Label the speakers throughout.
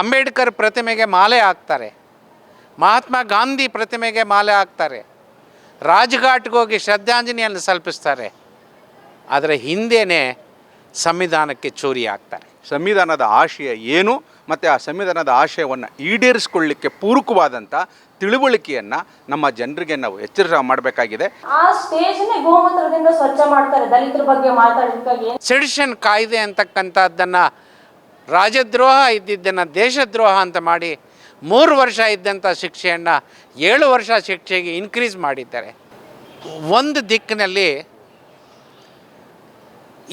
Speaker 1: ಅಂಬೇಡ್ಕರ್ ಪ್ರತಿಮೆಗೆ ಮಾಲೆ ಹಾಕ್ತಾರೆ. ಮಹಾತ್ಮ ಗಾಂಧಿ ಪ್ರತಿಮೆಗೆ ಮಾಲೆ ಹಾಕ್ತಾರೆ. ರಾಜ್ಘಾಟ್ಗೆ ಹೋಗಿ ಶ್ರದ್ಧಾಂಜಲಿಯನ್ನು ಸಲ್ಪಿಸ್ತಾರೆ. ಆದರೆ ಹಿಂದೆಯೇ ಸಂವಿಧಾನಕ್ಕೆ ಚೋರಿ ಆಗ್ತಾರೆ.
Speaker 2: ಸಂವಿಧಾನದ ಆಶಯ ಏನು ಮತ್ತು ಆ ಸಂವಿಧಾನದ ಆಶಯವನ್ನು ಈಡೇರಿಸಿಕೊಳ್ಳಿಕ್ಕೆ ಪೂರಕವಾದಂಥ ತಿಳುವಳಿಕೆಯನ್ನು ನಮ್ಮ ಜನರಿಗೆ ನಾವು ಎಚ್ಚರ ಮಾಡಬೇಕಾಗಿದೆ.
Speaker 3: ಆ ಸ್ಟೇಜ್ನೇ ಗೋಮೂತ್ರದಿಂದ ಸ್ವಚ್ಛ ಮಾಡ್ತಾರೆ ದಲಿತರ ಬಗ್ಗೆ ಮಾತಾಡೋದಕ್ಕಾಗಿ.
Speaker 1: ಸೆಡಿಷನ್ ಕಾಯ್ದೆ ಅಂತಕ್ಕಂಥದ್ದನ್ನು ರಾಜದ್ರೋಹ ಇದ್ದಿದ್ದನ್ನು ದೇಶದ್ರೋಹ ಅಂತ ಮಾಡಿ ಮೂರು ವರ್ಷ ಇದ್ದಂಥ ಶಿಕ್ಷೆಯನ್ನು ಏಳು ವರ್ಷ ಶಿಕ್ಷೆಗೆ ಇನ್ಕ್ರೀಸ್ ಮಾಡಿದ್ದಾರೆ. ಒಂದು ದಿಕ್ಕಿನಲ್ಲಿ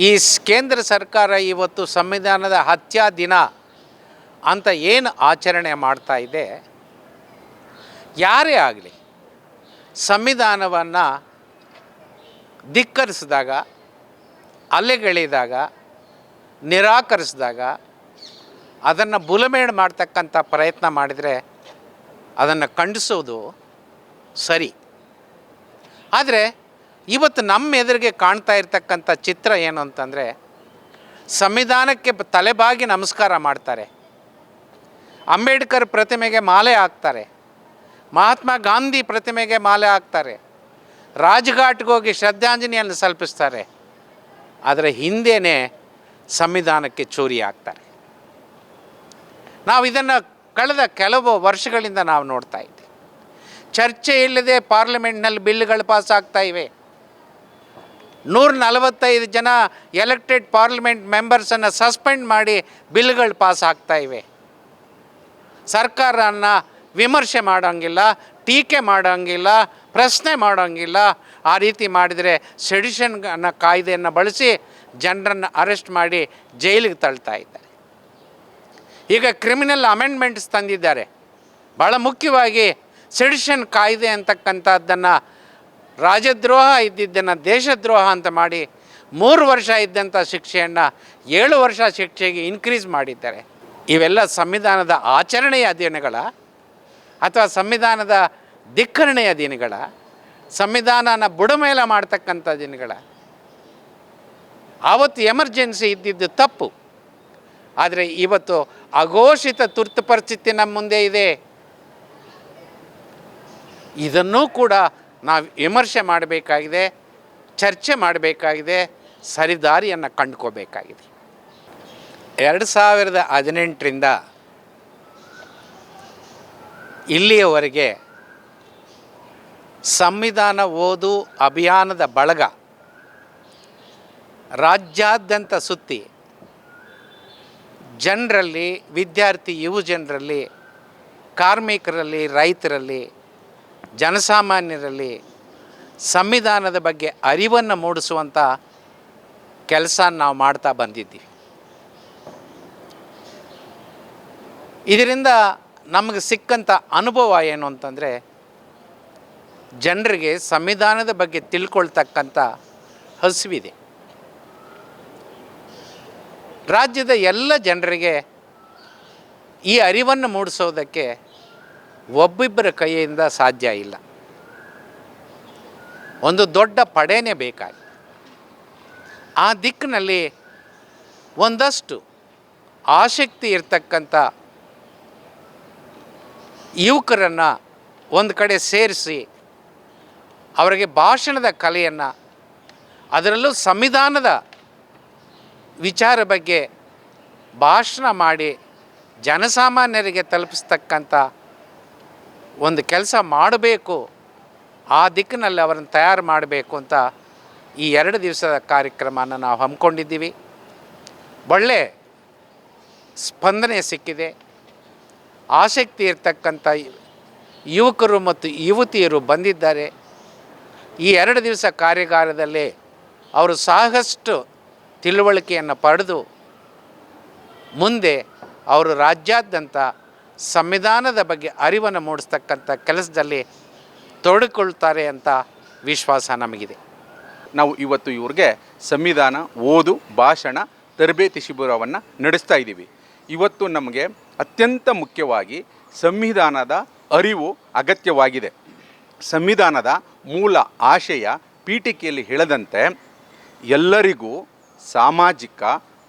Speaker 1: ಈ ಕೇಂದ್ರ ಸರ್ಕಾರ ಇವತ್ತು ಸಂವಿಧಾನದ ಹತ್ಯಾ ದಿನ ಅಂತ ಏನು ಆಚರಣೆ ಮಾಡ್ತಾ ಇದೆ? ಯಾರೇ ಆಗಲಿ, ಸಂವಿಧಾನವನ್ನು ಧಿಕ್ಕರಿಸಿದಾಗ, ಅಲೆಗೆಳೆದಾಗ, ನಿರಾಕರಿಸಿದಾಗ ಅದನ್ನು ಬುಲಮೇಡ್ ಮಾಡ್ತಕ್ಕಂಥ ಪ್ರಯತ್ನ ಮಾಡಿದರೆ ಅದನ್ನು ಖಂಡಿಸೋದು ಸರಿ. ಆದರೆ ಇವತ್ತು ನಮ್ಮ ಎದುರಿಗೆ ಕಾಣ್ತಾ ಇರ್ತಕ್ಕಂಥ ಚಿತ್ರ ಏನು ಅಂತಂದರೆ ಸಂವಿಧಾನಕ್ಕೆ ತಲೆಬಾಗಿ ನಮಸ್ಕಾರ ಮಾಡ್ತಾರೆ. ಅಂಬೇಡ್ಕರ್ ಪ್ರತಿಮೆಗೆ ಮಾಲೆ ಹಾಕ್ತಾರೆ. ಮಹಾತ್ಮ ಗಾಂಧಿ ಪ್ರತಿಮೆಗೆ ಮಾಲೆ ಹಾಕ್ತಾರೆ. ರಾಜ್ಘಾಟ್ಗೆ ಹೋಗಿ ಶ್ರದ್ಧಾಂಜಲಿಯನ್ನು ಸಲ್ಪಿಸ್ತಾರೆ ಆದರೆ ಹಿಂದೇನೆ ಸಂವಿಧಾನಕ್ಕೆ ಚೂರಿ ಹಾಕ್ತಾರೆ ನಾವು ಇದನ್ನು ಕಳೆದ ಕೆಲವು ವರ್ಷಗಳಿಂದ ನಾವು ನೋಡ್ತಾ ಇದ್ದೀವಿ. ಚರ್ಚೆ ಇಲ್ಲದೆ ಪಾರ್ಲಿಮೆಂಟ್ನಲ್ಲಿ ಬಿಲ್ಗಳು ಪಾಸ್ ಆಗ್ತಾ ಇವೆ. ನೂರ ನಲವತ್ತೈದು ಜನ ಎಲೆಕ್ಟೆಡ್ ಪಾರ್ಲಿಮೆಂಟ್ ಮೆಂಬರ್ಸನ್ನು ಸಸ್ಪೆಂಡ್ ಮಾಡಿ ಬಿಲ್ಗಳು ಪಾಸ್ ಆಗ್ತಾ ಇವೆ. ಸರ್ಕಾರನ ವಿಮರ್ಶೆ ಮಾಡೋಂಗಿಲ್ಲ, ಟೀಕೆ ಮಾಡೋಂಗಿಲ್ಲ, ಪ್ರಶ್ನೆ ಮಾಡೋಂಗಿಲ್ಲ. ಆ ರೀತಿ ಮಾಡಿದರೆ ಸೆಡಿಷನ್ ಅನ್ನೋ ಕಾಯ್ದೆಯನ್ನು ಬಳಸಿ ಜನರನ್ನು ಅರೆಸ್ಟ್ ಮಾಡಿ ಜೈಲಿಗೆ ತಳ್ತಾ ಇದ್ದಾರೆ. ಈಗ ಕ್ರಿಮಿನಲ್ ಅಮೆಂಡ್ಮೆಂಟ್ಸ್ ತಂದಿದ್ದಾರೆ. ಭಾಳ ಮುಖ್ಯವಾಗಿ ಸೆಡಿಷನ್ ಕಾಯ್ದೆ ಅಂತಕ್ಕಂಥದ್ದನ್ನು ರಾಜದ್ರೋಹ ಇದ್ದಿದ್ದನ್ನು ದೇಶದ್ರೋಹ ಅಂತ ಮಾಡಿ ಮೂರು ವರ್ಷ ಇದ್ದಂಥ ಶಿಕ್ಷೆಯನ್ನು ಏಳು ವರ್ಷ ಶಿಕ್ಷೆಗೆ ಇನ್ಕ್ರೀಸ್ ಮಾಡಿದ್ದಾರೆ. ಇವೆಲ್ಲ ಸಂವಿಧಾನದ ಆಚರಣೆಯ ಅಧೀನಗಳ ಅಥವಾ ಸಂವಿಧಾನದ ಧಿಕ್ಕರಣೆಯ ದಿನಗಳ ಸಂವಿಧಾನನ ಬುಡಮೇಲ ಮಾಡ್ತಕ್ಕಂಥ ದಿನಗಳ ಆವತ್ತು ಎಮರ್ಜೆನ್ಸಿ ಇದ್ದಿದ್ದು ತಪ್ಪು. ಆದರೆ ಇವತ್ತು ಅಘೋಷಿತ ತುರ್ತು ಪರಿಸ್ಥಿತಿ ನಮ್ಮ ಮುಂದೆ ಇದೆ. ಇದನ್ನೂ ಕೂಡ ನಾವು ವಿಮರ್ಶೆ ಮಾಡಬೇಕಾಗಿದೆ, ಚರ್ಚೆ ಮಾಡಬೇಕಾಗಿದೆ, ಸರಿದಾರಿಯನ್ನು ಕಂಡುಕೋಬೇಕಾಗಿದೆ. ಎರಡು ಸಾವಿರದ ಹದಿನೆಂಟರಿಂದ ಇಲ್ಲಿಯವರೆಗೆ ಸಂವಿಧಾನ ಓದು ಅಭಿಯಾನದ ಬಳಗ ರಾಜ್ಯಾದ್ಯಂತ ಸುತ್ತಿ ಜನರಲ್ಲಿ, ವಿದ್ಯಾರ್ಥಿ, ಯುವ ಜನರಲ್ಲಿ, ಕಾರ್ಮಿಕರಲ್ಲಿ, ರೈತರಲ್ಲಿ, ಜನಸಾಮಾನ್ಯರಲ್ಲಿ ಸಂವಿಧಾನದ ಬಗ್ಗೆ ಅರಿವನ್ನು ಮೂಡಿಸುವಂಥ ಕೆಲಸ ನಾವು ಮಾಡ್ತಾ ಬಂದಿದ್ದೀವಿ. ಇದರಿಂದ ನಮಗೆ ಸಿಕ್ಕಂಥ ಅನುಭವ ಏನು ಅಂತಂದರೆ, ಜನರಿಗೆ ಸಂವಿಧಾನದ ಬಗ್ಗೆ ತಿಳ್ಕೊಳ್ತಕ್ಕಂಥ ಹಸಿವಿದೆ. ರಾಜ್ಯದ ಎಲ್ಲ ಜನರಿಗೆ ಈ ಅರಿವನ್ನು ಮೂಡಿಸೋದಕ್ಕೆ ಒಬ್ಬಿಬ್ಬರ ಕೈಯಿಂದ ಸಾಧ್ಯ ಇಲ್ಲ. ಒಂದು ದೊಡ್ಡ ಪಡೆನೇ ಬೇಕಾಗಿ. ಆ ದಿಕ್ಕಿನಲ್ಲಿ ಒಂದಷ್ಟು ಆಸಕ್ತಿ ಇರ್ತಕ್ಕಂಥ ಯುವಕರನ್ನು ಒಂದು ಕಡೆ ಸೇರಿಸಿ ಅವರಿಗೆ ಭಾಷಣದ ಕಲೆಯನ್ನು, ಅದರಲ್ಲೂ ಸಂವಿಧಾನದ ವಿಚಾರ ಬಗ್ಗೆ ಭಾಷಣ ಮಾಡಿ ಜನಸಾಮಾನ್ಯರಿಗೆ ತಲುಪಿಸ್ತಕ್ಕಂಥ ಒಂದು ಕೆಲಸ ಮಾಡಬೇಕು, ಆ ದಿಕ್ಕಿನಲ್ಲಿ ಅವರನ್ನು ತಯಾರು ಮಾಡಬೇಕು ಅಂತ ಈ ಎರಡು ದಿವಸದ ಕಾರ್ಯಕ್ರಮನ ನಾವು ಹಮ್ಮಿಕೊಂಡಿದ್ದೀವಿ. ಒಳ್ಳೆ ಸ್ಪಂದನೆ ಸಿಕ್ಕಿದೆ. ಆಸಕ್ತಿ ಇರ್ತಕ್ಕಂಥ ಯುವಕರು ಮತ್ತು ಯುವತಿಯರು ಬಂದಿದ್ದಾರೆ. ಈ ಎರಡು ದಿವಸ ಕಾರ್ಯಾಗಾರದಲ್ಲಿ ಅವರು ಸಾಕಷ್ಟು ತಿಳುವಳಿಕೆಯನ್ನು ಪಡೆದು ಮುಂದೆ ಅವರು ರಾಜ್ಯಾದ್ಯಂತ ಸಂವಿಧಾನದ ಬಗ್ಗೆ ಅರಿವನ್ನು ಮೂಡಿಸ್ತಕ್ಕಂಥ ಕೆಲಸದಲ್ಲಿ ತೊಡಕೊಳ್ತಾರೆ ಅಂತ ವಿಶ್ವಾಸ ನಮಗಿದೆ.
Speaker 2: ನಾವು ಇವತ್ತು ಇವ್ರಿಗೆ ಸಂವಿಧಾನ ಓದು, ಭಾಷಣ, ತರಬೇತಿ ಶಿಬಿರವನ್ನು ನಡೆಸ್ತಾ ಇದ್ದೀವಿ. ಇವತ್ತು ನಮಗೆ ಅತ್ಯಂತ ಮುಖ್ಯವಾಗಿ ಸಂವಿಧಾನದ ಅರಿವು ಅಗತ್ಯವಾಗಿದೆ. ಸಂವಿಧಾನದ ಮೂಲ ಆಶಯ ಪೀಠಿಕೆಯಲ್ಲಿ ಹೇಳದಂತೆ ಎಲ್ಲರಿಗೂ ಸಾಮಾಜಿಕ,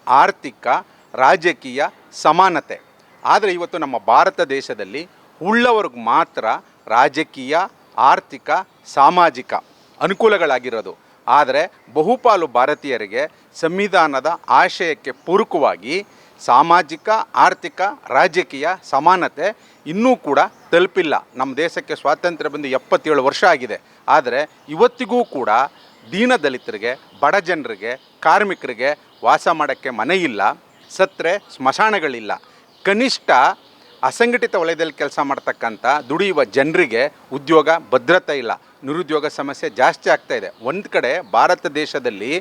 Speaker 2: ಆರ್ಥಿಕ, ರಾಜಕೀಯ ಸಮಾನತೆ. ಆದರೆ ಇವತ್ತು ನಮ್ಮ ಭಾರತ ದೇಶದಲ್ಲಿ ಉಳ್ಳವ್ರಿಗೆ ಮಾತ್ರ ರಾಜಕೀಯ, ಆರ್ಥಿಕ, ಸಾಮಾಜಿಕ ಅನುಕೂಲಗಳಾಗಿರೋದು. ಆದರೆ ಬಹುಪಾಲು ಭಾರತೀಯರಿಗೆ ಸಂವಿಧಾನದ ಆಶಯಕ್ಕೆ ಪೂರಕವಾಗಿ ಸಾಮಾಜಿಕ, ಆರ್ಥಿಕ, ರಾಜಕೀಯ ಸಮಾನತೆ ಇನ್ನೂ ಕೂಡ ತಲುಪಿಲ್ಲ. ನಮ್ಮ ದೇಶಕ್ಕೆ ಸ್ವಾತಂತ್ರ್ಯ ಬಂದು ಎಪ್ಪತ್ತೇಳು ವರ್ಷ ಆಗಿದೆ. ಆದರೆ ಇವತ್ತಿಗೂ ಕೂಡ ದೀನ ದಲಿತರಿಗೆ, ಬಡ ಜನರಿಗೆ, ಕಾರ್ಮಿಕರಿಗೆ ವಾಸ ಮಾಡೋಕ್ಕೆ ಮನೆ ಇಲ್ಲ, ಸತ್ರೆ, ಸ್ಮಶಾನಗಳಿಲ್ಲ. ಕನಿಷ್ಠ ಅಸಂಘಟಿತ ವಲಯದಲ್ಲಿ ಕೆಲಸ ಮಾಡ್ತಕ್ಕಂಥ ದುಡಿಯುವ ಜನರಿಗೆ ಉದ್ಯೋಗ ಭದ್ರತೆ ಇಲ್ಲ. ನಿರುದ್ಯೋಗ ಸಮಸ್ಯೆ ಜಾಸ್ತಿ ಆಗ್ತಾ ಇದೆ. ಒಂದು ಕಡೆ ಭಾರತ ದೇಶದಲ್ಲಿ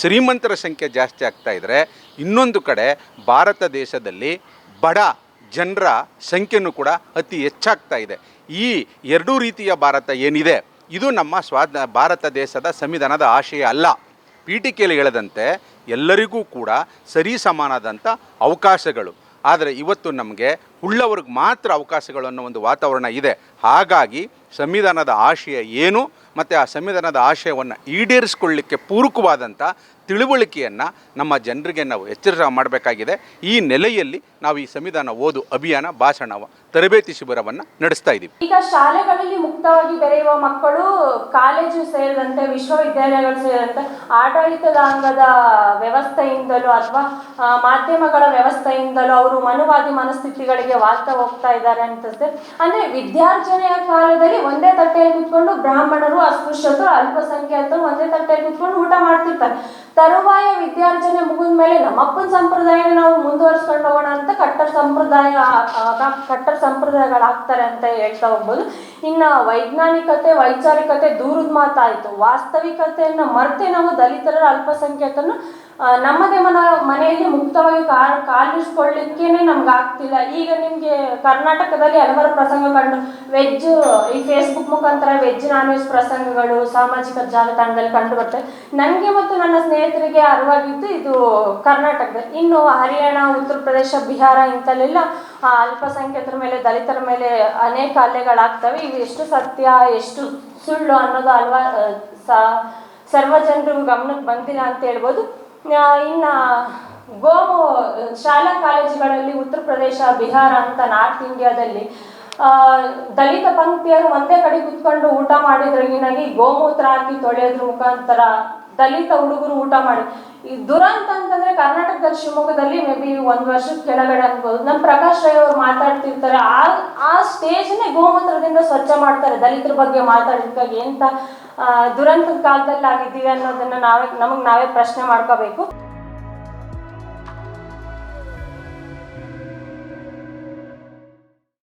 Speaker 2: ಶ್ರೀಮಂತರ ಸಂಖ್ಯೆ ಜಾಸ್ತಿ ಆಗ್ತಾ ಇದ್ದರೆ ಇನ್ನೊಂದು ಕಡೆ ಭಾರತ ದೇಶದಲ್ಲಿ ಬಡ ಜನರ ಸಂಖ್ಯೆನೂ ಕೂಡ ಅತಿ ಹೆಚ್ಚಾಗ್ತಾ ಇದೆ. ಈ ಎರಡೂ ರೀತಿಯ ಭಾರತ ಏನಿದೆ? ಇದು ನಮ್ಮ ಸ್ವಾದ, ಭಾರತ ದೇಶದ ಸಂವಿಧಾನದ ಆಶಯ ಅಲ್ಲ. ಪೀಠಿಕೆಯಲ್ಲಿ ಹೇಳದಂತೆ ಎಲ್ಲರಿಗೂ ಕೂಡ ಸರಿ ಸಮಾನದಂಥ ಅವಕಾಶಗಳು. ಆದರೆ ಇವತ್ತು ನಮಗೆ ಉಳ್ಳವ್ರಿಗೆ ಮಾತ್ರ ಅವಕಾಶಗಳು ಅನ್ನೋ ಒಂದು ವಾತಾವರಣ ಇದೆ. ಹಾಗಾಗಿ ಸಂವಿಧಾನದ ಆಶಯ ಏನು ಮತ್ತು ಆ ಸಂವಿಧಾನದ ಆಶಯವನ್ನು ಈಡೇರಿಸ್ಕೊಳ್ಳಿಕ್ಕೆ ಪೂರಕವಾದಂಥ ತಿಳುವಳಿಕೆಯನ್ನು ನಮ್ಮ ಜನರಿಗೆ ನಾವು ಎಚ್ಚರ ಮಾಡಬೇಕಾಗಿದೆ. ಈ ನೆಲೆಯಲ್ಲಿ ನಾವು ಈ ಸಂವಿಧಾನ ಓದು ಅಭಿಯಾನ ಭಾಷಣ ತರಬೇತಿ ಶಿಬಿರವನ್ನು ನಡೆಸ್ತಾ ಇದ್ದೀವಿ.
Speaker 3: ಈಗ ಶಾಲೆಗಳಲ್ಲಿ ಮುಕ್ತವಾಗಿ ಬೆರೆಯುವ ಮಕ್ಕಳು ಕಾಲೇಜು ಸೇರಿದಂತೆ ವಿಶ್ವವಿದ್ಯಾಲಯಗಳು ಸೇರಿದಂತೆ ಆಡಳಿತದ ಅಂಗದ ವ್ಯವಸ್ಥೆಯಿಂದಲೂ ಅಥವಾ ಮಾಧ್ಯಮಗಳ ವ್ಯವಸ್ಥೆಯಿಂದಲೂ ಅವರು ಮನುವಾದಿ ಮನಸ್ಥಿತಿಗಳಿಗೆ ವಾಲ್ತಾ ಹೋಗ್ತಾ ಇದ್ದಾರೆ ಅಂತ ಅಂದ್ರೆ ವಿದ್ಯಾರ್ಜನೆಯ ಕಾಲದಲ್ಲಿ ಒಂದೇ ತಟ್ಟೆಯಲ್ಲಿ ಕುತ್ಕೊಂಡು ಬ್ರಾಹ್ಮಣರು ಅಸ್ಪೃಶ್ಯತರು ಅಲ್ಪಸಂಖ್ಯಾತರು ಒಂದೇ ತಟ್ಟೆಯಲ್ಲಿ ಕುತ್ಕೊಂಡು ಊಟ ಮಾಡ್ತಿರ್ತಾರೆ. ತರುವಾಯ ವಿದ್ಯಾರ್ಜನೆ ಮುಗಿದ ಮೇಲೆ ನಮ್ಮಪ್ಪನ ಸಂಪ್ರದಾಯನ ನಾವು ಮುಂದುವರಿಸ್ಕೊಂಡು ಹೋಗೋಣ ಅಂತ ಕಟ್ಟರ್ ಸಂಪ್ರದಾಯ ಕಟ್ಟರ್ ಸಂಪ್ರದಾಯಗಳಾಗ್ತಾರೆ ಅಂತ ಹೇಳ್ತಾ ಹೋಗ್ಬೋದು. ಇನ್ನ ವೈಜ್ಞಾನಿಕತೆ ವೈಚಾರಿಕತೆ ದೂರದ ಮಾತಾಯಿತು. ವಾಸ್ತವಿಕತೆಯನ್ನ ಮರ್ತೆ ನಾವು ದಲಿತರ ಅಲ್ಪಸಂಖ್ಯಾತರನ್ನು ಆ, ನಮ್ಮದೇ ಮನ, ಮನೆಯಲ್ಲಿ ಮುಕ್ತವಾಗಿ ಕಾ ಕಾಲಿಸ್ಕೊಳ್ಳಿಕ್ಕೇನೆ ನಮ್ಗೆ ಆಗ್ತಿಲ್ಲ ಈಗ ನಿಮಗೆ ಕರ್ನಾಟಕದಲ್ಲಿ ಹಲವಾರು ಪ್ರಸಂಗ ಕಂಡು ವೆಜ್ ಈ ಫೇಸ್ಬುಕ್ ಮುಖಾಂತರ ವೆಜ್ ನಾನ್ ವೆಜ್ ಪ್ರಸಂಗಗಳು, ಸಾಮಾಜಿಕ ಜಾಲತಾಣದಲ್ಲಿ ಕಂಡು ಬರ್ತವೆ ನನಗೆ ಮತ್ತು ನನ್ನ ಸ್ನೇಹಿತರಿಗೆ ಅರಿವಾಗಿದ್ದು ಇದು ಕರ್ನಾಟಕದ. ಇನ್ನು ಹರಿಯಾಣ, ಉತ್ತರ ಪ್ರದೇಶ, ಬಿಹಾರ ಇಂಥಲ್ಲೆಲ್ಲ ಅಲ್ಪಸಂಖ್ಯಾತರ ಮೇಲೆ, ದಲಿತರ ಮೇಲೆ ಅನೇಕ ಹಲ್ಲೆಗಳಾಗ್ತವೆ. ಇವು ಎಷ್ಟು ಸತ್ಯ, ಎಷ್ಟು ಸುಳ್ಳು ಅನ್ನೋದು ಸ- ಸರ್ವ ಜನರಿಗೂ ಗಮನಕ್ಕೆ ಬಂದಿಲ್ಲ ಅಂತ ಹೇಳ್ಬೋದು. ಇನ್ನ ಗೋಮು ಶಾಲಾ ಕಾಲೇಜುಗಳಲ್ಲಿ ಉತ್ತರ ಪ್ರದೇಶ, ಬಿಹಾರ ಅಂತ ನಾರ್ತ್ ಇಂಡಿಯಾದಲ್ಲಿ ದಲಿತ ಪಂಕ್ತಿಯರು ಒಂದೇ ಕಡೆ ಕುತ್ಕೊಂಡು ಊಟ ಮಾಡಿದ್ರಗಿನಾಗಿ ಗೋಮೂತ್ರ ಹಾಕಿ ತೊಳೆಯೋದ್ರ ಮುಖಾಂತರ ದಲಿತ ಹುಡುಗರು ಊಟ ಮಾಡಿ. ಈ ದುರಂತ ಅಂತಂದ್ರೆ ಕರ್ನಾಟಕದಲ್ಲಿ ಶಿವಮೊಗ್ಗದಲ್ಲಿ ಮೇ ಬಿ ಒಂದ್ ವರ್ಷದ ಕೆಳಗಡೆ ಅನ್ಬೋದು. ನಮ್ಮ ಪ್ರಕಾಶ್ ರೈ ಅವ್ರು ಮಾತಾಡ್ತಿರ್ತಾರೆ, ಆ ಆ ಸ್ಟೇಜ್ನೇ ಗೋಮೂತ್ರದಿಂದ ಸ್ವಚ್ಛ ಮಾಡ್ತಾರೆ ದಲಿತರ ಬಗ್ಗೆ ಮಾತಾಡಿದಾಗ ಎಂತ ದುರಂತ ದುರಂತದ ಕಾಲದಲ್ಲಿ ಆಗಿದ್ದೀವಿ ಅನ್ನೋದನ್ನ ನಾವೇ, ನಮಗ್ ನಾವೇ ಪ್ರಶ್ನೆ ಮಾಡ್ಕೋಬೇಕು.